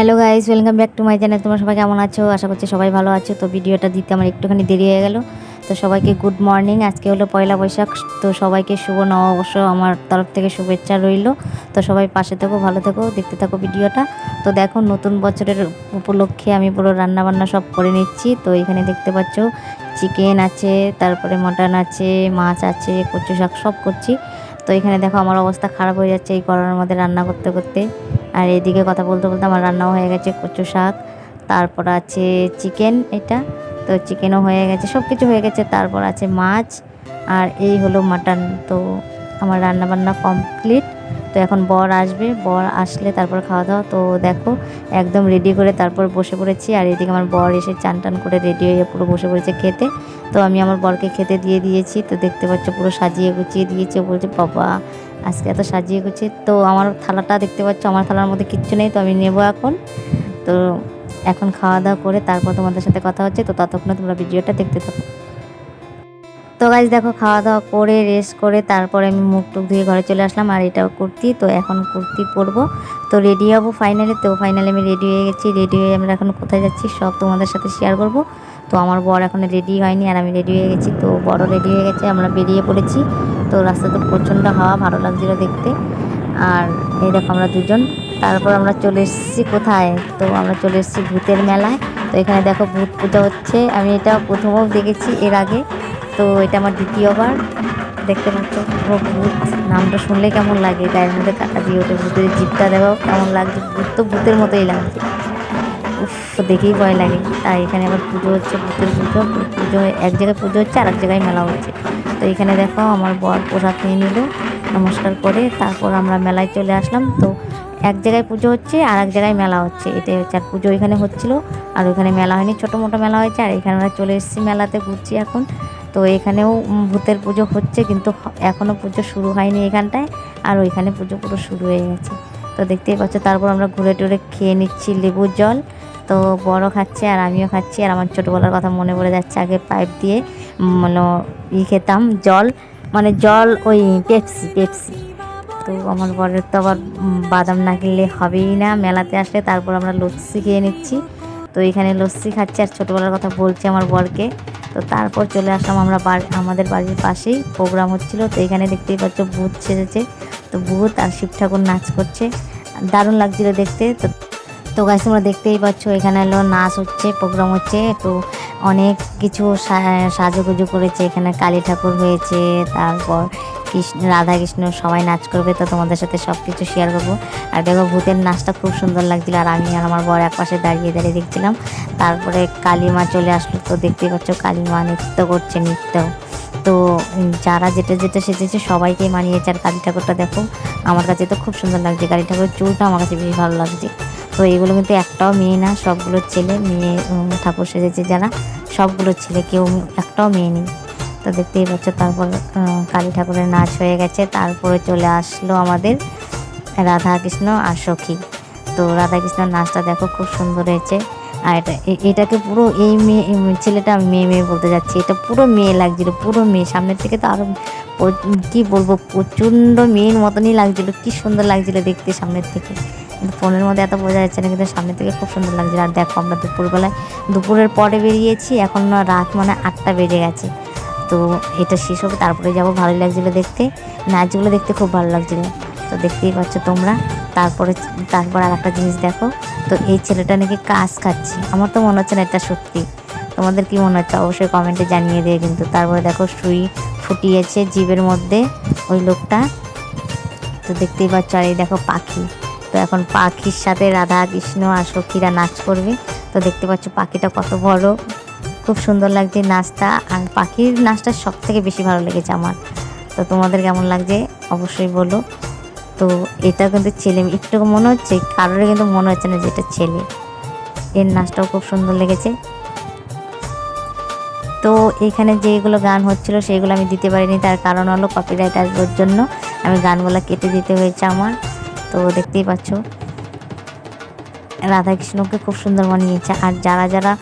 Hello guys welcome back to my channel তোমরা সবাই কেমন আছো? আশা করছি সবাই ভালো আছো। তো ভিডিওটা দিতে আমার একটুখানি দেরি হয়ে গেল। তো সবাইকে গুড মর্নিং আজকে হলো পয়লা বৈশাখ, তো সবাইকে শুভ নববর্ষ আমার তরফ থেকে শুভেচ্ছা রইল। তো সবাই পাশে থাকো, ভালো থেকো, দেখতে থাকো ভিডিওটা। তো দেখো নতুন বছরের উপলক্ষে আমি পুরো রান্নাবান্না সব করে নিচ্ছি। তো এখানে দেখতে পাচ্ছ, চিকেন আছে, তারপরে মটন আছে, মাছ আছে, কচু শাক সব করছি। তো এখানে দেখো আমার অবস্থা খারাপ হয়ে যাচ্ছে এই গরমের মধ্যে রান্না করতে করতে। আর এদিকে কথা বলতে বলতে আমার রান্নাও হয়ে গেছে কচু শাক, তারপর আছে চিকেন এটা। তো চিকেনও হয়ে গেছে সব কিছু হয়ে গেছে। তারপর আছে মাছ আর এই হলো মাটন তো আমার রান্না বান্না কমপ্লিট তো এখন বর আসবে, বর আসলে তারপর খাওয়া দাওয়া তো দেখো, একদম রেডি করে তারপর বসে পড়েছি। আর এদিকে আমার বর এসে চান টান করে রেডি হয়ে পুরো বসে পড়েছে খেতে। তো আমি আমার বরকে খেতে দিয়ে দিয়েছি। তো দেখতে পাচ্ছ পুরো সাজিয়ে গুছিয়ে দিয়েছে। বলছে, বাবা, আজকে এত সাজিয়ে গুছিয়ে তো আমার থালাটা দেখতে পাচ্ছ, আমার থালার মধ্যে কিচ্ছু নেই। তো আমি নেব এখন। তো এখন খাওয়া দাওয়া করে তারপর তোমাদের সাথে কথা হচ্ছে, তো ততক্ষণে তোমরা ভিডিওটা দেখতে থাকো। তো গাছ দেখো, খাওয়া দাওয়া করে রেস্ট করে, তারপরে আমি মুখ টুক ধুয়ে ঘরে চলে আসলাম, আর এটাও কুর্তি, তো এখন কুর্তি পরবো। তো রেডি হব ফাইনালি তো ফাইনালি আমি রেডি হয়ে গেছি রেডি হয়ে আমরা এখন কোথায় যাচ্ছি সব তোমাদের সাথে শেয়ার করব। তো আমার বর এখন রেডি হয়নি, আর আমি রেডি হয়ে গেছি, তো বড় রেডি হয়ে গেছে, আমরা বেরিয়ে পড়েছি। তো রাস্তাতে প্রচণ্ড হাওয়া, ভালো লাগছিল দেখতে। আর এই দেখো আমরা দুজন। তারপর আমরা চলে এসেছি কোথায়? তো আমরা চলে এসেছি ভূতের মেলায়। তো এখানে দেখো ভূত পূজা হচ্ছে। আমি এটা প্রথমেও দেখেছি এর আগে। তো এটা আমার দ্বিতীয়বার। দেখতে পাচ্ছ? পুরো ভূত। নামটা শুনলে কেমন লাগে? গায়ের মধ্যে কাটা দিয়ে ওঠে। ভূতের জিপটা দেখো কেমন লাগছে। ভূত তো ভূতের মতোই লাগছে। উফ দেখেই ভয় লাগে। তাই এখানে আবার পুজো হচ্ছে, ভূতের পুজো। পুজো এক জায়গায় পুজো হচ্ছে আর এক জায়গায় মেলা হচ্ছে। তো এখানে দেখো আমার বর পোশাক নিয়ে নিল। নমস্কার করে তারপর আমরা মেলায় চলে আসলাম। তো এক জায়গায় পুজো হচ্ছে আর এক জায়গায় মেলা হচ্ছে। এটাই হচ্ছে আর পুজো এখানে হচ্ছিল আর ওইখানে মেলা হয়নি, ছোটো মোটো মেলা হয়েছে আর এখানে আমরা চলে এসেছি মেলাতে ঘুরছি এখন। তো এখানেও ভূতের পুজো হচ্ছে কিন্তু এখনও পুজো শুরু হয়নি এখানটায় আর ওইখানে পুজো পুরো শুরু হয়ে গেছে। তো দেখতেই পাচ্ছ তারপর আমরা ঘুরে টুরে খেয়ে নিচ্ছি লেবুর জল। তো বড় খাচ্ছে আর আমিও খাচ্ছি আর আমার ছোটোবেলার কথা মনে পড়ে যাচ্ছে আগে পাইপ দিয়ে মানে ই খেতাম জল। মানে জল ওই পেপসি পেপসি। তো আমার বরের তো আবার বাদাম না কিনলে হবেই না। মেলাতে আসলে তারপর আমরা লস্যি খেয়ে নিচ্ছি। তো এখানে লস্যি খাচ্ছি আর ছোটোবেলার কথা বলছি আমার বরকে। তো তারপর চলে আসলাম আমরা আমাদের বাড়ির পাশেই। প্রোগ্রাম হচ্ছিল, তো এখানে দেখতেই পাচ্ছ ভূত সেজেছে। তো ভূত আর শিব ঠাকুর নাচ করছে। দারুণ লাগছিল দেখতে। তো তো গাছ তোমরা দেখতেই পাচ্ছ এখানে হলো নাচ হচ্ছে, প্রোগ্রাম হচ্ছে। তো অনেক কিছু সাজুগুজু করেছে, এখানে কালী ঠাকুর হয়েছে, তারপর কৃষ্ণ, রাধা কৃষ্ণ সবাই নাচ করবে, তো তোমাদের সাথে সব কিছু শেয়ার করব। আর দেখো ভূতের নাচটা খুব সুন্দর লাগছিল, আর আমি আর আমার বর এক পাশে দাঁড়িয়ে দাঁড়িয়ে দেখছিলাম। তারপরে কালী মা চলে আসলো, তো দেখতেই পাচ্ছ কালী মা নৃত্য করছে, নৃত্য। তো যারা যেটা যেটা সেজেছে, সবাইকে মানিয়েছে। আর কালী ঠাকুরটা দেখো, আমার কাছে তো খুব সুন্দর লাগছে। কালী ঠাকুরের চুলটা আমার কাছে বেশ ভালো লাগছে। তো এগুলো কিন্তু একটাও মেয়ে না, সবগুলো ছেলে। মেয়ে ঠাকুর সেজেছে যারা, সবগুলো ছেলে, কেউ একটাও মেয়ে নেই। তো দেখতেই পাচ্ছ, তারপর কালী ঠাকুরের নাচ হয়ে গেছে। তারপরে চলে আসলো আমাদের রাধা কৃষ্ণ আর সখী। তো রাধা কৃষ্ণর নাচটা দেখো খুব সুন্দর হয়েছে। আর এটা এটাকে পুরো এই মেয়ে ছেলেটা মেয়ে মেয়ে বলতে যাচ্ছি। এটা পুরো মেয়ে লাগছিল, পুরো মেয়ে। সামনের থেকে তো আরও কী বলব, প্রচণ্ড মেয়ের মতনই লাগছিল। কী সুন্দর লাগছিল দেখতে সামনের থেকে। কিন্তু ফোনের মধ্যে এত বোঝা যাচ্ছে না, কিন্তু সামনের থেকে খুব সুন্দর লাগছিল আর দেখো, আমরা দুপুরবেলায়, দুপুরের পরে বেরিয়েছি, এখন রাত মানে আটটা বেজে গেছে। তো এটা শেষ হবে, তারপরে যাব, ভালোই লাগছিল দেখতে। নাচগুলো দেখতে খুব ভালো লাগছিল। তো দেখতেই পাচ্ছ তোমরা। তারপরে, তারপর আর একটা জিনিস দেখো। তো এই ছেলেটা নাকি কাজ খাচ্ছে। আমার তো মনে হচ্ছে না এটা সত্যি। তোমাদের কি মনে হচ্ছে? অবশ্যই কমেন্টে জানিয়ে দিয়ে কিন্তু। তারপরে দেখো, সুই ফুটিয়েছে জীবের মধ্যে ওই লোকটা। তো দেখতেই পাচ্ছ, আর এই দেখো পাখি। তো এখন পাখির সাথে রাধা, কৃষ্ণ আর সখীরা নাচ করবে। তো দেখতে পাচ্ছ পাখিটা কত বড়। খুব সুন্দর লাগছে নাচটা। আর পাখির নাচটা সব থেকে বেশি ভালো লেগেছে আমার। তো তোমাদের কেমন লাগছে অবশ্যই বলো। তো এটা কিন্তু ছেলে একটু মনে হচ্ছে কারোর কিন্তু মনে হচ্ছে না যে এটা ছেলে। এর নাচটাও খুব সুন্দর লেগেছে। তো এখানে যেগুলো গান হচ্ছিল সেগুলো আমি দিতে পারিনি, তার কারণ হলো কপিরাইট আসবার জন্য আমি গানগুলো কেটে দিতে হয়েছে আমার। তো দেখতেই পাচ্ছ। রাধাকৃষ্ণকে খুব সুন্দর বানিয়েছে আর যারা যারা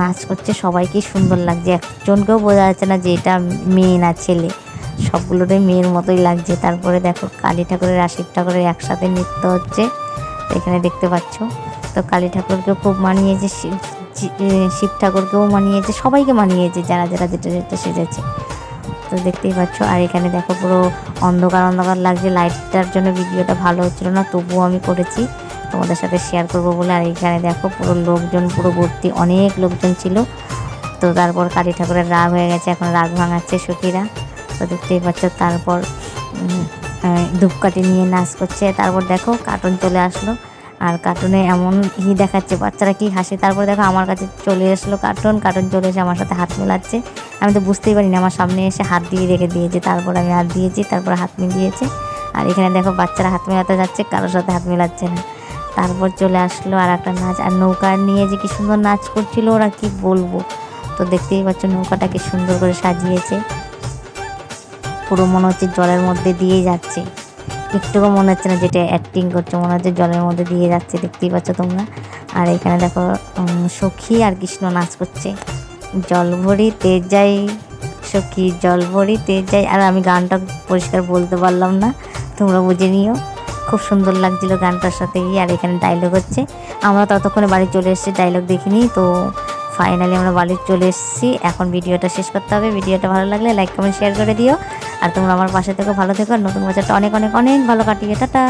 নাচ করছে সবাইকেই সুন্দর লাগছে। একজনকেও বোঝা যাচ্ছে না যে এটা মেয়ে না ছেলে। সবগুলোরই মেয়ের মতোই লাগছে। তারপরে দেখো, কালী ঠাকুরের আর শিব ঠাকুরের একসাথে নৃত্য হচ্ছে। এখানে দেখতে পাচ্ছ। তো কালী ঠাকুরকেও খুব মানিয়েছে শিব ঠাকুরকেও মানিয়েছে, সবাইকে মানিয়েছে, যারা যারা যেটা যেটা সেজেছে। তো দেখতেই পাচ্ছ। আর এখানে দেখো পুরো অন্ধকার অন্ধকার লাগছে। লাইটটার জন্য ভিডিওটা ভালো হচ্ছিল না, তবুও আমি করেছি। তোমাদের সাথে শেয়ার করব বলে। আর এখানে দেখো পুরো লোকজন, পুরো ভর্তি, অনেক লোকজন ছিল। তো তারপর কালী ঠাকুরের রাগ হয়ে গেছে, এখন রাগ ভাঙাচ্ছে সখীরা। তো দেখতেই পাচ্ছ তারপর ধূপকাঠি নিয়ে নাচ করছে। তারপর দেখো কার্টুন চলে আসলো। আর কার্টুনে এমন ই দেখাচ্ছে, বাচ্চারা কি হাসে? তারপর দেখো আমার কাছে চলে আসলো কার্টুন কার্টুন চলে এসে আমার সাথে হাত মেলাচ্ছে। আমি তো বুঝতেই পারিনি, আমার সামনে এসে হাত দিয়ে রেখে দিয়েছে, তারপর আমি হাত দিয়েছি, তারপর হাত মিলিয়েছে। আর এখানে দেখো বাচ্চারা হাত মেলাতে যাচ্ছে, কারোর সাথে হাত মেলাচ্ছে না। তারপর চলে আসলো আর একটা নাচ, আর নৌকা নিয়ে যে কি সুন্দর নাচ করছিল, ওরা কি বলব? তো দেখতেই পাচ্ছ নৌকাটা কি সুন্দর করে সাজিয়েছে। পুরো মনে হচ্ছে জলের মধ্যে দিয়ে যাচ্ছে। একটুকু মনে হচ্ছে না যেটা অ্যাক্টিং করছে, মনে হচ্ছে জলের মধ্যে দিয়ে যাচ্ছে, দেখতেই পাচ্ছ তোমরা। আর এখানে দেখো সখী আর কৃষ্ণ নাচ করছে। জল ভরি তেজ যাই, সখী, জল ভরি তেজ যাই। আর আমি গানটা পরিষ্কার বলতে পারলাম না, তোমরা বুঝে নিও। খুব সুন্দর লাগছিল গানটার সাথে গিয়ে, আর এখানে ডায়লগ হচ্ছে। আমরা ততক্ষণে বাড়ি চলে এসেছি ডায়লগ দেখিনি, তো ফাইনালি আমরা বাড়ি চলে এসেছি। এখন ভিডিওটা শেষ করতে হবে। ভিডিওটা ভালো লাগলে লাইক, কমেন্ট শেয়ার করে দিও। আর তোমরা আমার পাশে থেকে, ভালো থেকো। নতুন বছরটা অনেক অনেক অনেক ভালো কাটিয়ে। টাটা।